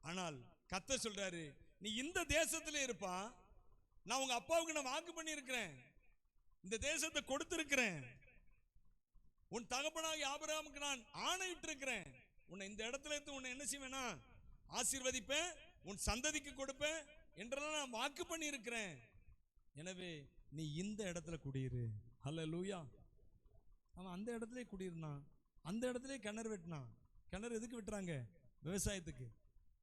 ஆனால் கத்த சொல்றாரு நீ இந்த தேசத்தில் இருப்பா. நான் உங்க அப்பாவுக்கு நான் வாக்கு பண்ணியிருக்கிறேன். இந்த தேசத்தை கொடுத்திருக்கிறேன். உன் தகப்பனாகி ஆபராமுக்கு நான் ஆணையிட்டு இருக்கிறேன் உன்னை இந்த இடத்துல இருந்து உன்னை என்ன செய்வேனா? ஆசீர்வதிப்பேன். உன் சந்ததிக்கு கொடுப்பேன். என்றெல்லாம் நான் வாக்கு பண்ணியிருக்கிறேன். எனவே நீ இந்த இடத்துல குடியிரு. அல்ல லூயா அவன் அந்த இடத்துல குடியிருந்தான். அந்த இடத்துல கிணறு வெட்டினான். கிணறு எதுக்கு வெட்டுறாங்க? விவசாயத்துக்கு.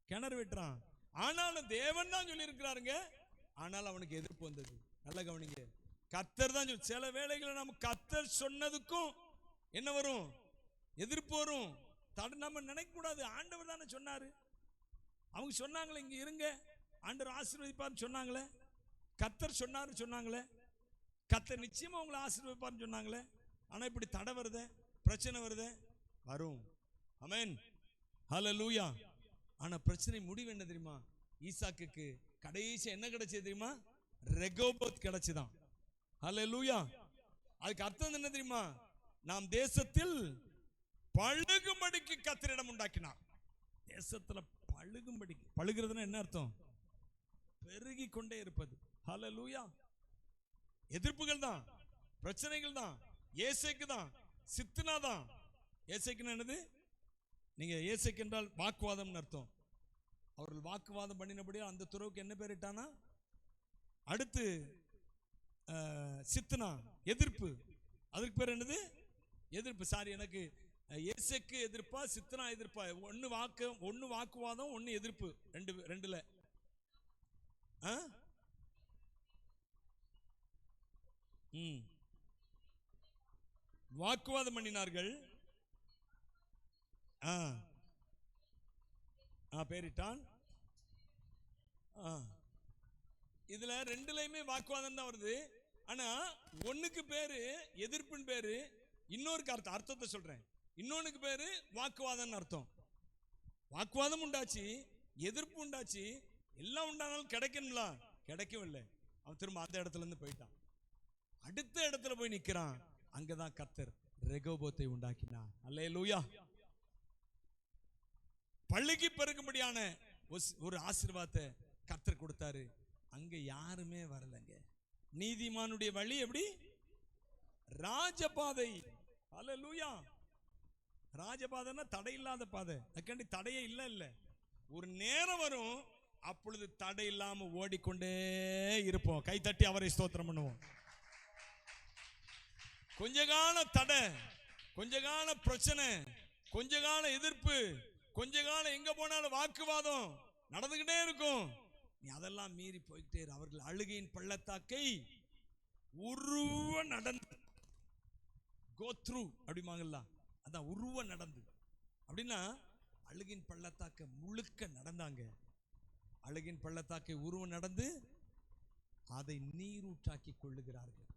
கிணறு வெட்டுறான். ஆனாலும் தேவன் தான் சொல்லியிருக்கிறாருங்க. ஆனால் அவனுக்கு எதிர்ப்பு வந்தது. நல்ல கவனிங்க. கத்தர் தான் சொல்லி சில வேளைகளை நம்ம கத்தர் சொன்னதுக்கும் என்ன வரும்? எதிர்ப்பு வரும். தட நம்ம நினைக்கக்கூடாது. ஆண்டவர் தானே சொன்னார். அவங்க சொன்னாங்களே இங்கே இருங்க. ஆண்டவர் ஆசீர்வதிப்பார்னு சொன்னாங்களே. கத்தர் சொன்னார் சொன்னாங்களே. கத்தர் நிச்சயமாக உங்களை ஆசீர்வதிப்பார்னு சொன்னாங்களே. ஆனால் இப்படி தடை வருத பிரச்சனை வருதே வரும். அமேன் லூயா ஆனா பிரச்சனை முடிவு என்ன தெரியுமா? ஈசாக்குக்கு கடைசி என்ன கிடைச்சது தெரியுமா? ரெகோபோத் கிடைச்சுதான். ஹalleluya. அதுக்கு அர்த்தம் என்ன தெரியுமா? நாம் தேசத்தில் பழுகும்படிக்கு கத்திரிடம் உண்டாக்கினார். தேசத்துல பழுகும்படிக்கு பழுகிறதுனா என்ன அர்த்தம்? பெருகி கொண்டே இருப்பது. ஹalleluya. எதிர்ப்புகள் தான் பிரச்சனைகள் தான் ஏசைக்கு தான் சித்துனா தான். ஏசைக்குன்னா என்னது? நீங்க ஏசைக்கு என்றால் வாக்குவாதம்னு அர்த்தம். அவர்கள் வாக்குவாதம் பண்ணினபடியே அந்த துறவுக்கு என்ன பேரிட்டானா அடுத்து சித்தனா எதிர்ப்பு. அதுக்கு பேர் என்னது? எதிர்ப்பு. சாரி எனக்கு அஹ், எதிர்ப்பா சித்தனா எதிர்ப்பா. ஒன்று வாக்கு ஒன்று வாக்குவாதம் ஒன்று எதிர்ப்பு. ரெண்டு ரெண்டில். ஆ? ம். வாக்குவாதம் பண்ணினார்கள். ஆ. பேரிட்டான் இதுல ரெண்டுலயுமே வாக்குவாதம் தான் வருது. ஆனா ஒண்ணுக்கு பேரு எதிர்ப்புன்னு பேரு இன்னொருக்கு அர்த்தம் அர்த்தத்தை சொல்றேன். இன்னொன்னுக்கு பேரு வாக்குவாதம்னு அர்த்தம். வாக்குவாதம் உண்டாச்சு எதிர்ப்பு உண்டாச்சு எல்லாம் உண்டானாலும் கிடைக்கணும்ல? கிடைக்கவில்லை. அவன் திரும்ப அந்த இடத்துல இருந்து போயிட்டான். அடுத்த இடத்துல போய் நிக்கிறான். அங்கதான் கத்தர் ரெகோபோத்தை உண்டாக்கினான் அல்லே லூயா பள்ளிக்கு பெருகும்படியான ஒரு ஆசீர்வாதத்தை கர்த்தர் கொடுத்தாரு. அங்க யாருமே வரலங்க. நீதிமானுடைய வழி எப்படி? ராஜபாதை. அல்லேலூயா ராஜபாதைன்னா தடை இல்லாத பாதை. அதுக்காண்டி தடையே இல்ல இல்ல. ஒரு நேரம் வரும் அப்பொழுது தடை இல்லாம ஓடிக்கொண்டே இருப்போம். கை தட்டி அவரை ஸ்தோத்திரம் பண்ணுவோம். கொஞ்ச கால தடை கொஞ்ச கால பிரச்சனை கொஞ்ச கால எதிர்ப்பு கொஞ்ச காலம் எங்க போனாலும் வாக்குவாதம் நடந்துகிட்டே இருக்கும். நீ அதெல்லாம் மீறி போய்கிட்டே இரு. அவர்கள் அழுகையின் பள்ளத்தாக்கை உருவ நடந்து. கோத்ரு அப்படிமாங்கல்ல அதான் உருவ நடந்து. அப்படின்னா அழுகின் பள்ளத்தாக்க முழுக்க நடந்தாங்க. அழுகின் பள்ளத்தாக்கை உருவ நடந்து அதை நீரூற்றாக்கி கொள்ளுகிறார்கள்.